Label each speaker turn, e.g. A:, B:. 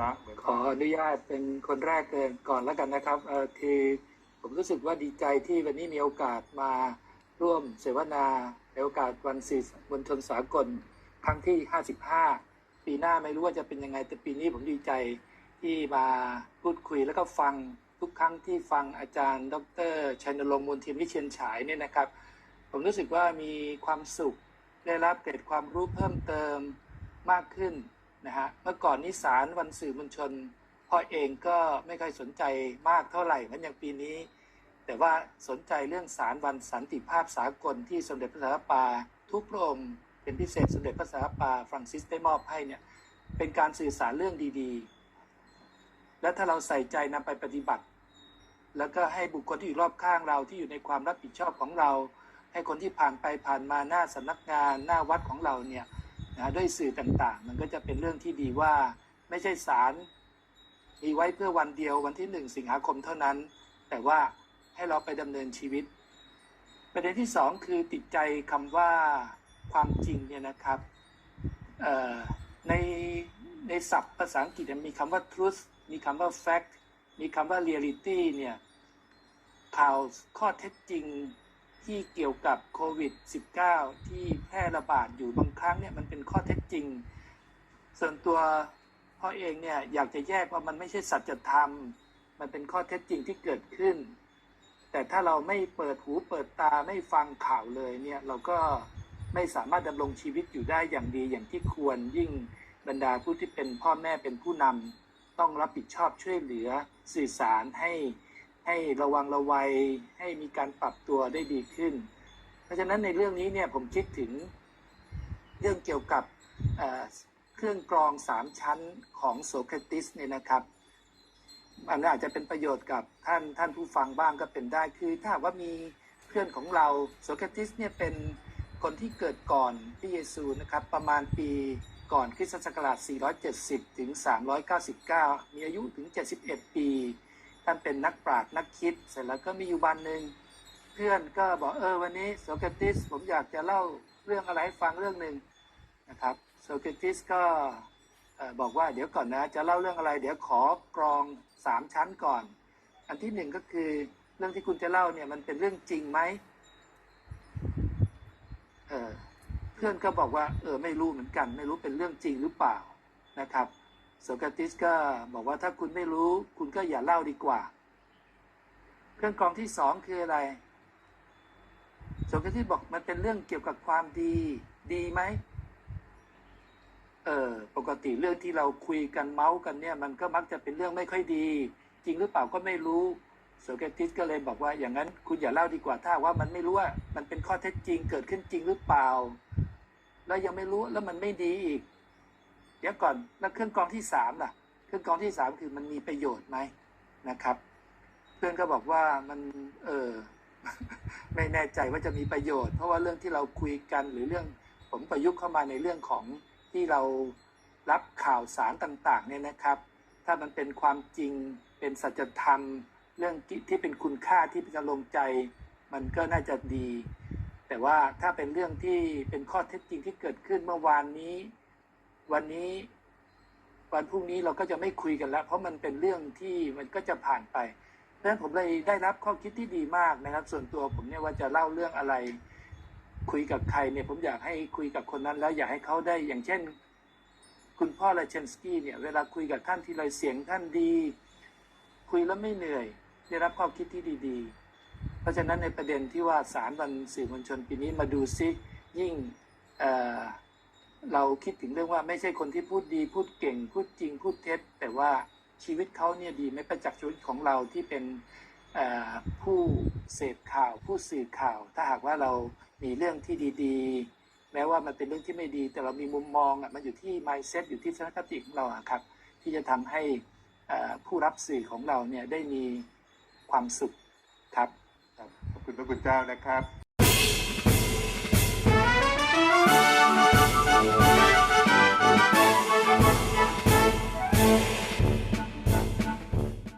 A: ระเหมือน
B: ขออนุญาตเป็นคนแรกเลยก่อนแล้วกันนะครับเออคือผมรู้สึกว่าดีใจที่วันนี้มีโอกาสมาร่วมเสวนาในโอกาสวันสื่อมวลชนสากลครั้งที่ 55 ปีหน้าไม่รู้ว่าจะเป็นยังไงแต่ปีนี้ผมดีใจที่มาพูดคุยแล้วก็ฟังทุกครั้งที่ฟังอาจารย์ ดรชัยนรงค์มูลเทีมวิเชียนฉายเนี่ยนะครับ ผมรู้สึกว่ามีความสุขได้รับเกร็ดความรู้เพิ่มเติมมากขึ้น นะฮะเมื่อก่อนนิสารวันสื่อมวลชนพ่อเองก็ไม่ค่อยสนใจมากเท่าไหร่เหมือนอย่างปีนี้ แต่ว่าสนใจเรื่องสารวันสันติภาพสากลที่สมเด็จพระสันตะปาทุกพระองค์เป็นพิเศษสมเด็จพระสันตะปาฟรังซิสได้มอบให้เนี่ยเป็นการสื่อสารเรื่องดีๆ และถ้าเราใส่ใจนำไปปฏิบัติ แล้วก็ให้บุคคลที่อยู่รอบข้างเราที่อยู่ในความรับผิดชอบของเรา ให้คนที่ผ่านไปผ่านมาหน้าสำนักงานหน้าวัดของเราเนี่ย นะด้วยสื่อต่างๆ มันก็จะเป็นเรื่องที่ดีว่าไม่ใช่สารมีไว้เพื่อวันเดียววันที่หนึ่งสิงหาคมเท่านั้น แต่ว่าให้เราไปดำเนินชีวิต ประเด็นที่สองคือติดใจคำว่าความจริงเนี่ยนะครับในในศัพท์ภาษาอังกฤษมีคำว่า truth มีคำว่า fact มีคำว่า reality เนี่ยข่าวข้อเท็จจริง ที่เกี่ยวกับโควิด -19 ที่แพร่ระบาดอยู่บางครั้งเนี่ยมันเป็นข้อเท็จจริง ส่วนตัวพ่อเองเนี่ยอยากจะแยกว่ามันไม่ใช่สัจธรรม มันเป็นข้อเท็จจริงที่เกิดขึ้น แต่ถ้าเราไม่เปิดหูเปิดตาไม่ฟังข่าวเลยเนี่ยเราก็ไม่สามารถดำรงชีวิตอยู่ได้อย่างดีอย่างที่ควรยิ่งบรรดาผู้ที่เป็นพ่อแม่เป็นผู้นำต้องรับผิดชอบช่วยเหลือสื่อสารให้ ให้ระวังระวัยให้มีการปรับตัวได้ดีขึ้น เพราะฉะนั้นในเรื่องนี้เนี่ยผมคิดถึงเรื่องเกี่ยวกับเเครื่องกรองสามชั้นของโสเครติสเนี่ยนะครับอันอาจจะเป็นประโยชน์กับท่านท่านผู้ฟังบ้างก็เป็นได้ คือถ้าว่ามีเพื่อนของเราโสเครติสเนี่ยเป็นคนที่เกิดก่อนพระเยซูนะครับ ประมาณปีก่อนคริสตศักราช 470 ถึง 399 มีอายุถึง 71 ปี ท่านเป็นนักปราชญ์นักคิด เสร็จแล้วก็มีอยู่วันหนึ่งเพื่อนก็บอกเออวันนี้โสเครติสผมอยากจะเล่าเรื่องอะไรให้ฟังเรื่องหนึ่งนะครับโสเครติสก็บอกว่าเดี๋ยวก่อนนะจะเล่าเรื่องอะไร เดี๋ยวขอกรองสามชั้นก่อน อันที่หนึ่งก็คือเรื่องที่คุณจะเล่าเนี่ยมันเป็นเรื่องจริงไหมเออเพื่อนก็บอกว่าเออไม่รู้เหมือนกัน ไม่รู้เป็นเรื่องจริงหรือเปล่านะครับ โสกาติสก็บอกว่าถ้าคุณไม่รู้ คุณก็อย่าเล่าดีกว่า เครื่องกรองที่สองคืออะไรโสกาติสบอกมันเป็นเรื่องเกี่ยวกับความดีดีไหมเออปกติเรื่องที่เราคุยกันเมาส์กันเนี่ย มันก็มักจะเป็นเรื่องไม่ค่อยดี จริงหรือเปล่าก็ไม่รู้โสเกติสก็เลยบอกว่าอย่างนั้นคุณอย่าเล่าดีกว่าถ้าว่ามันไม่รู้ว่า มันเป็นข้อเท็จจริงเกิดขึ้นจริงหรือเปล่า แล้วยังไม่รู้แล้วมันไม่ดีอีก ดี๋ยวก่อนแล้วเครื่องกรองที่สามล่ะ เครื่องกรองที่สามคือมันมีประโยชน์ไหมนะครับ เพื่อนก็บอกว่ามันเออไม่แน่ใจว่าจะมีประโยชน์ เพราะว่าเรื่องที่เราคุยกันหรือเรื่องผมประยุกต์เข้ามาในเรื่องของที่เรารับข่าวสารต่างๆเนี่ยนะครับ ถ้ามันเป็นความจริงเป็นสัจธรรม เรื่องที่เป็นคุณค่าที่จะลงใจ มันก็น่าจะดี แต่ว่าถ้าเป็นเรื่องที่เป็นข้อเท็จจริงที่เกิดขึ้นเมื่อวานนี้ วันนี้วันพรุ่งนี้เราก็จะไม่คุยกันแล้ว เพราะมันเป็นเรื่องที่มันก็จะผ่านไปเพราะฉะนั้นผมเลยได้รับข้อคิดที่ดีมากนะครับ ส่วนตัวผมเนี่ยว่าจะเล่าเรื่องอะไร คุยกับใครเนี่ยผมอยากให้คุยกับคนนั้น แล้วอยากให้เขาได้อย่างเช่น คุณพ่อลาเชนสกี้เนี่ย เวลาคุยกับท่านทีไรเสียงท่านดี คุยแล้วไม่เหนื่อย ได้รับข้อคิดที่ดีๆ เพราะฉะนั้นในประเด็นที่ว่าสารวันสื่อมวลชนปีนี้มาดูซิยิ่ง เราคิดถึงเรื่องว่าไม่ใช่คนที่พูดดีพูดเก่ง พูดจริงพูดเท็จ แต่ว่าชีวิตเขาเนี่ยดีไม่ประจักษ์ชีวิตของเราที่เป็นผู้เสพข่าว ผู้สื่อข่าว ถ้าหากว่าเรามีเรื่องที่ดีๆ แม้ว่ามันเป็นเรื่องที่ไม่ดี แต่เรามีมุมมองอะมันอยู่ที่ mindset อยู่ที่ทัศนคติของเราครับ ที่จะทำให้ผู้รับสื่อของเราเนี่ยได้มีความสุขครับ
A: ครับขอบคุณพระคุณเจ้านะครับ